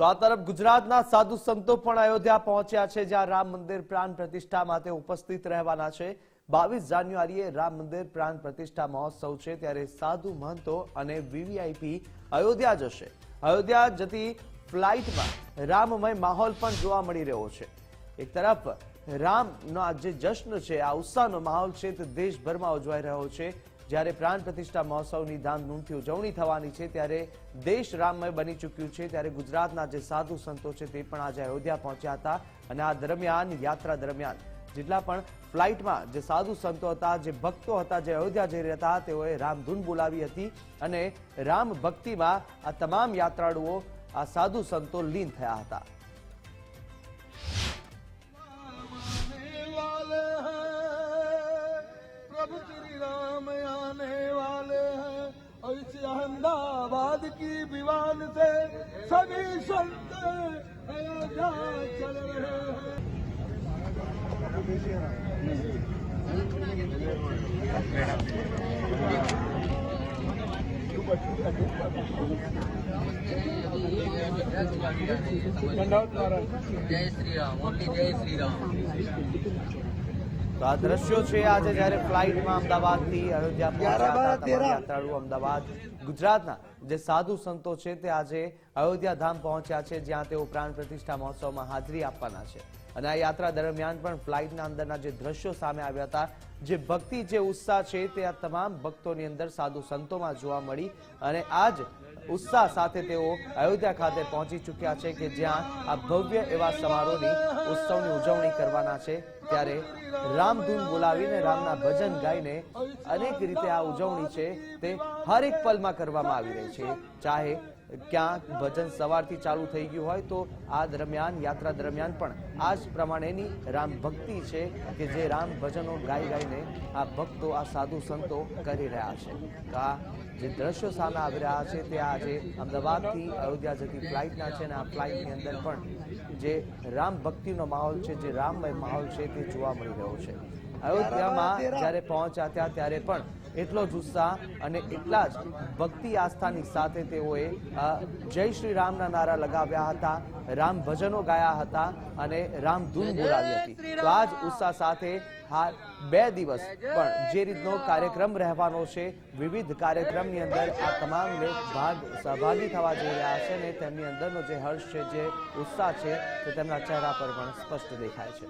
તો આ તરફ ગુજરાતના સાધુ સંતો પણ અયોધ્યા પહોંચ્યા છે, જ્યાં રામ મંદિર પ્રાણ પ્રતિષ્ઠા માટે ઉપસ્થિત રહેવાના છે. બાવીસ જાન્યુઆરીએ રામ મંદિર પ્રાણ પ્રતિષ્ઠા મહોત્સવ છે, ત્યારે સાધુ મહંતો અને વીવીઆઈપી અયોધ્યા જશે. અયોધ્યા જતી ફ્લાઇટમાં રામમય માહોલ પણ જોવા મળી રહ્યો છે. એક તરફ રામનો આ જે જશ્ન છે, આ ઉત્સાહનો માહોલ છે, તે દેશભરમાં ઉજવાઈ રહ્યો છે. જ્યારે પ્રાણ પ્રતિષ્ઠા મહોત્સવની ધામધૂમથી ઉજવણી થવાની છે, ત્યારે દેશ રામમય બની ચૂક્યું છે. ત્યારે ગુજરાતના જે સાધુ સંતો છે, તે પણ આજે અયોધ્યા પહોંચ્યા હતા અને આ દરમિયાન, યાત્રા દરમિયાન. જેટલા પણ ફ્લાઇટમાં જે સાધુ સંતો હતા, જે ભક્તો હતા, જે અયોધ્યા જઈ રહ્યા હતા, તેઓએ રામધૂન બોલાવી હતી અને રામ ભક્તિમાં આ તમામ યાત્રાળુઓ, આ સાધુ સંતો લીન થયા હતા. नाम आने वाले हैं। और इस अहमदाबाद की विवाद से सभी संत अयोध्या चल रहे हैं। जय श्री राम, ओनली जय श्री राम। તો આ દ્રશ્યો છે આજે જ્યારે ફ્લાઇટમાં અમદાવાદથી અયોધ્યા પહોંચ્યા હતા તમામ યાત્રાળુઓ અમદાવાદ ગુજરાતના જે સાધુ સંતો છે તે આજે અયોધ્યા ધામ પહોંચ્યા છે જ્યાં તેઓ પ્રાણ પ્રતિષ્ઠા મહોત્સવમાં હાજરી આપવાના છે. અને આ યાત્રા દરમિયાન પણ ફ્લાઇટના અંદરના જે દ્રશ્યો સામે આવ્યા હતા જે ભક્તિ જે ઉત્સાહ છે તે આ તમામ ભક્તોની અંદર સાધુ સંતોમાં જોવા મળી અને આજ ઉત્સાહ સાથે તેઓ અયોધ્યા ખાતે પહોંચી ચૂક્યા છે કે જ્યાં આ ભવ્ય એવા સમારોહની ઉત્સવની ઉજવણી કરવાના છે. ત્યારે રામધૂન બોલાવીને રામના ભજન ગાઈને અનેક રીતે આ ઉજવણી છે તે હરેક પલમાં કરવામાં આવી રહી છે. ચાહે ક્યાંક ભજન સવારથી ચાલુ થઈ ગયું હોય તો આ દરમિયાન, યાત્રા દરમિયાન પણ આ જ પ્રમાણેની રામ ભક્તિ છે કે જે રામ ભજનો ગાઈ ગાઈને આ ભક્તો, આ સાધુ સંતો કરી રહ્યા છે. તો આ જે દ્રશ્યો સામે આવી રહ્યા છે તે આજે અમદાવાદથી અયોધ્યા જતી ફ્લાઇટના છે અને આ ફ્લાઇટની અંદર પણ જે રામ ભક્તિનો માહોલ છે, જે રામમય માહોલ છે તે જોવા મળી રહ્યો છે. અયોધ્યામાં જ્યારે પહોંચ્યા ત્યાં ત્યારે પણ એટલો જ ઉત્સાહ અને એટલા જ ભક્તિ આસ્થાની સાથે તેઓએ જય શ્રી રામના નારા લગાવ્યા હતા રામ ભજનો ગાયા હતા અને રામધૂન બોલાવી હતી. તો આ જ ઉત્સાહ સાથે હાલ બે દિવસ પણ જે રીતનો કાર્યક્રમ રહેવાનો છે વિવિધ કાર્યક્રમની અંદર આ તમામને ભાગ સહભાગી થવા જઈ રહ્યા છે અને તેમની અંદરનો જે હર્ષ છે જે ઉત્સાહ છે તે તેમના ચહેરા પર પણ સ્પષ્ટ દેખાય છે.